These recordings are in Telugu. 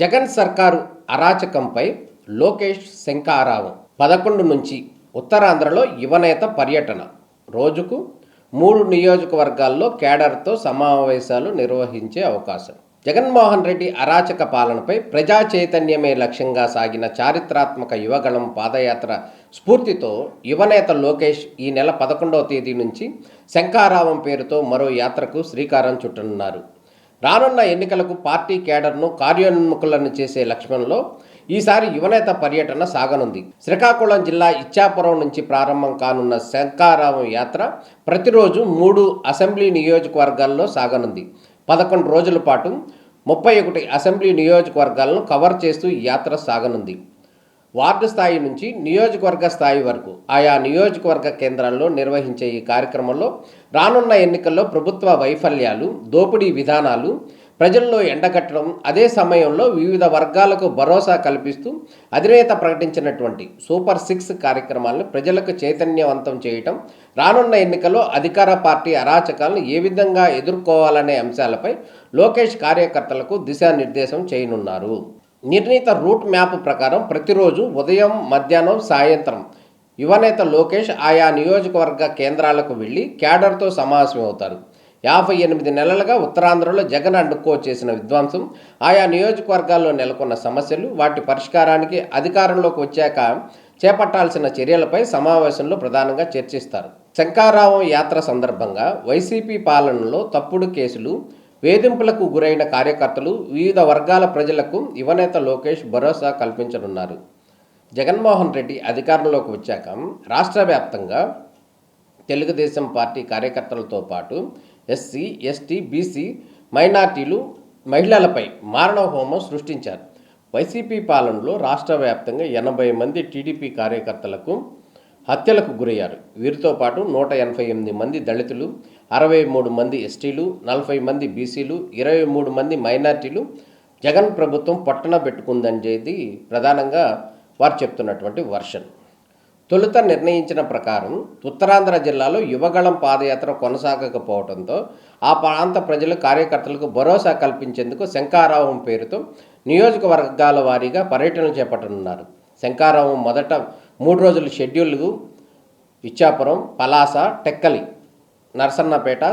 జగన్ సర్కారు అరాచకంపై లోకేష్ శంకారావం పదకొండు నుంచి ఉత్తరాంధ్రలో యువనేత పర్యటన. రోజుకు మూడు నియోజకవర్గాల్లో కేడర్తో సమావేశాలు నిర్వహించే అవకాశం. జగన్మోహన్ రెడ్డి అరాచక పాలనపై ప్రజా చైతన్యమే లక్ష్యంగా సాగిన చారిత్రాత్మక యువగళం పాదయాత్ర స్ఫూర్తితో యువనేత లోకేష్ ఈ నెల పదకొండవ తేదీ నుంచి శంకారావం పేరుతో మరో యాత్రకు శ్రీకారం చుట్టనున్నారు. రానున్న ఎన్నికలకు పార్టీ కేడర్ను కార్యోన్ముఖులను చేసే లక్ష్యంలో ఈసారి యువనేత పర్యటన సాగనుంది. శ్రీకాకుళం జిల్లా ఇచ్చాపురం నుంచి ప్రారంభం కానున్న శంకారావం యాత్ర ప్రతిరోజు మూడు అసెంబ్లీ నియోజకవర్గాల్లో సాగనుంది. పదకొండు రోజుల పాటు ముప్పై ఒకటి అసెంబ్లీ నియోజకవర్గాలను కవర్ చేస్తూ ఈ యాత్ర సాగనుంది. వార్డు స్థాయి నుంచి నియోజకవర్గ స్థాయి వరకు ఆయా నియోజకవర్గ కేంద్రాల్లో నిర్వహించే ఈ కార్యక్రమంలో రానున్న ఎన్నికల్లో ప్రభుత్వ వైఫల్యాలు దోపిడీ విధానాలు ప్రజల్లో ఎండగట్టడం అదే సమయంలో వివిధ వర్గాలకు భరోసా కల్పిస్తూ అధినేత ప్రకటించినటువంటి సూపర్ సిక్స్ కార్యక్రమాలను ప్రజలకు చైతన్యవంతం చేయటం రానున్న ఎన్నికల్లో అధికార పార్టీ అరాచకాలను ఏ విధంగా ఎదుర్కోవాలనే అంశాలపై లోకేష్ కార్యకర్తలకు దిశానిర్దేశం చేయనున్నారు. నిర్ణీత రూట్ మ్యాప్ ప్రకారం ప్రతిరోజు ఉదయం మధ్యాహ్నం సాయంత్రం యువనేత లోకేష్ ఆయా నియోజకవర్గ కేంద్రాలకు వెళ్ళి క్యాడర్తో సమావేశమవుతారు యాభై ఎనిమిది నెలలుగా ఉత్తరాంధ్రలో జగన్ అండుకో చేసిన విధ్వంసం ఆయా నియోజకవర్గాల్లో నెలకొన్న సమస్యలు వాటి పరిష్కారానికి అధికారంలోకి వచ్చాక చేపట్టాల్సిన చర్యలపై సమావేశంలో ప్రధానంగా చర్చిస్తారు. శంకారావం యాత్ర సందర్భంగా వైసీపీ పాలనలో తప్పుడు కేసులు వేధింపులకు గురైన కార్యకర్తలు వివిధ వర్గాల ప్రజలకు యువనేత లోకేష్ భరోసా కల్పించనున్నారు. జగన్మోహన్ రెడ్డి అధికారంలోకి వచ్చాక రాష్ట్ర వ్యాప్తంగా తెలుగుదేశం పార్టీ కార్యకర్తలతో పాటు ఎస్సీ ఎస్టీ బీసీ మైనార్టీలు మహిళలపై మారణ హోమం సృష్టించారు. వైసీపీ పాలనలో రాష్ట్ర వ్యాప్తంగా ఎనభై మంది టీడీపీ కార్యకర్తలకు హత్యలకు గురయ్యారు. వీరితో పాటు నూట ఎనభై ఎనిమిది మంది దళితులు అరవై మూడు మంది ఎస్టీలు నలభై మంది బీసీలు ఇరవై మూడు మంది మైనార్టీలు జగన్ ప్రభుత్వం పట్టణ పెట్టుకుందని ప్రధానంగా వారు చెప్తున్నటువంటి వర్షన్. తొలుత నిర్ణయించిన ప్రకారం ఉత్తరాంధ్ర జిల్లాలో యువగళం పాదయాత్ర కొనసాగకపోవడంతో ఆ ప్రాంత ప్రజలు కార్యకర్తలకు భరోసా కల్పించేందుకు శంకారావం పేరుతో నియోజకవర్గాల వారీగా పర్యటనలు చేపట్టనున్నారు. శంకారావం మొదట మూడు రోజుల షెడ్యూల్కు ఇచ్చాపురం పలాస టెక్కలి నర్సన్నపేట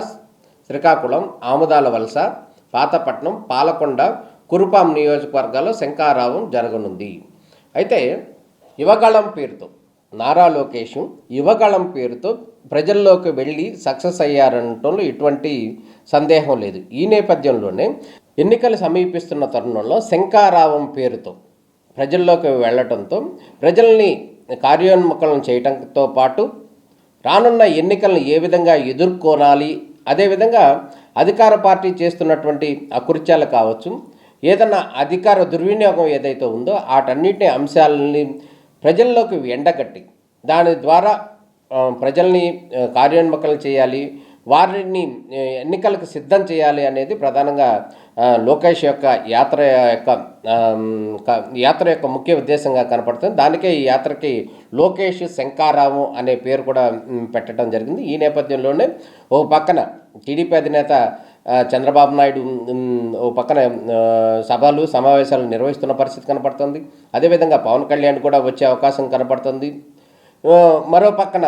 శ్రీకాకుళం ఆముదాల వలస పాతపట్నం పాలకొండ కురుపాం నియోజకవర్గాల్లో శంకారావం జరగనుంది. అయితే యువగళం పేరుతో నారా లోకేష్ యువగళం పేరుతో ప్రజల్లోకి వెళ్ళి సక్సెస్ అయ్యారనటంలో ఎటువంటి సందేహం లేదు. ఈ నేపథ్యంలోనే ఎన్నికలు సమీపిస్తున్న తరుణంలో శంకారావం పేరుతో ప్రజల్లోకి వెళ్ళటంతో ప్రజల్ని కార్యోన్ముఖం చేయటంతో పాటు రానున్న ఎన్నికలను ఏ విధంగా ఎదుర్కోనాలి అదేవిధంగా అధికార పార్టీ చేస్తున్నటువంటి అకృత్యాలు కావచ్చు ఏదన్నా అధికార దుర్వినియోగం ఏదైతే ఉందో వాటన్నిటి అంశాలని ప్రజల్లోకి ఎండగట్టి దాని ద్వారా ప్రజల్ని ఆ, కార్యోన్ముఖలు చేయాలి వారిని ఎన్నికలకు సిద్ధం చేయాలి అనేది ప్రధానంగా లోకేష్ యొక్క యాత్ర యొక్క యాత్ర యొక్క ముఖ్య ఉద్దేశంగా కనపడుతుంది. దానికే ఈ యాత్రకి లోకేష్ శంకారావు అనే పేరు కూడా పెట్టడం జరిగింది. ఈ నేపథ్యంలోనే ఓ పక్కన టీడీపీ అధినేత చంద్రబాబు నాయుడు ఓ పక్కన సభలు సమావేశాలు నిర్వహిస్తున్న పరిస్థితి కనపడుతుంది. అదేవిధంగా పవన్ కళ్యాణ్ కూడా వచ్చే అవకాశం కనపడుతుంది. మరో పక్కన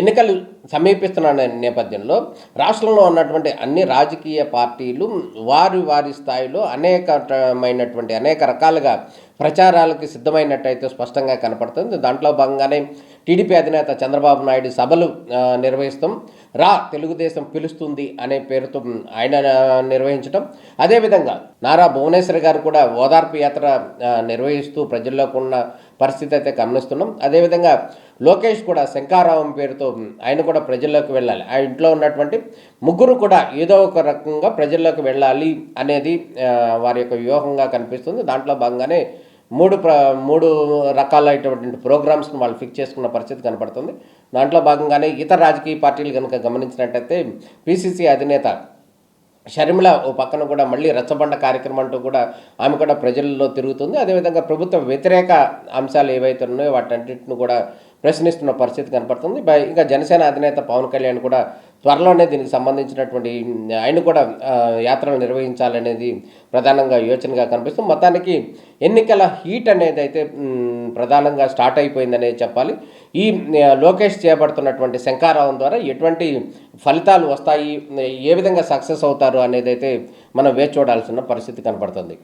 ఎన్నికలు సమీపిస్తున్న నేపథ్యంలో రాష్ట్రంలో ఉన్నటువంటి అన్ని రాజకీయ పార్టీలు వారి వారి స్థాయిలో అనేకమైనటువంటి అనేక రకాలుగా ప్రచారాలకు సిద్ధమైనట్టయితే స్పష్టంగా కనపడుతుంది. దాంట్లో భాగంగానే టీడీపీ అధినేత చంద్రబాబు నాయుడు సభలు నిర్వహిస్తాం. రా తెలుగుదేశం పిలుస్తుంది అనే పేరుతో ఆయన నిర్వహించడం అదేవిధంగా నారా భువనేశ్వర్ గారు కూడా ఓదార్పు యాత్ర నిర్వహిస్తూ ప్రజల్లోకి ఉన్న పరిస్థితి అయితే గమనిస్తున్నాం. అదేవిధంగా లోకేష్ కూడా శంకారావం పేరుతో ఆయన కూడా ప్రజల్లోకి వెళ్ళాలి. ఆ ఇంట్లో ఉన్నటువంటి ముగ్గురు కూడా ఏదో ఒక రకంగా ప్రజల్లోకి వెళ్ళాలి అనేది వారి యొక్క వ్యూహంగా కనిపిస్తుంది. దాంట్లో భాగంగానే మూడు ప్ర మూడు రకాలైనటువంటి ప్రోగ్రామ్స్ని వాళ్ళు ఫిక్స్ చేసుకున్న పరిస్థితి కనపడుతుంది. దాంట్లో భాగంగానే ఇతర రాజకీయ పార్టీలు కనుక గమనించినట్టయితే పిసిసి అధినేత షర్మిళ ఓ పక్కన కూడా మళ్ళీ రచ్చబండ కార్యక్రమం అంటూ కూడా ఆమె కూడా ప్రజల్లో తిరుగుతుంది. అదేవిధంగా ప్రభుత్వ వ్యతిరేక అంశాలు ఏవైతే ఉన్నాయో వాటన్నిటిని కూడా ప్రశ్నిస్తున్న పరిస్థితి కనపడుతుంది. ఇంకా జనసేన అధినేత పవన్ కళ్యాణ్ కూడా త్వరలోనే దీనికి సంబంధించినటువంటి ఆయన కూడా యాత్రలు నిర్వహించాలనేది ప్రధానంగా యోచనగా కనిపిస్తుంది. మొత్తానికి ఎన్నికల హీట్ అనేది అయితే ప్రధానంగా స్టార్ట్ అయిపోయిందనే చెప్పాలి. ఈ లోకేష్ చేపడుతున్నటువంటి శంకారావం ద్వారా ఎటువంటి ఫలితాలు వస్తాయి? ఏ విధంగా సక్సెస్ అవుతారు అనేది అయితే మనం వేచి చూడాల్సిన పరిస్థితి కనపడుతుంది.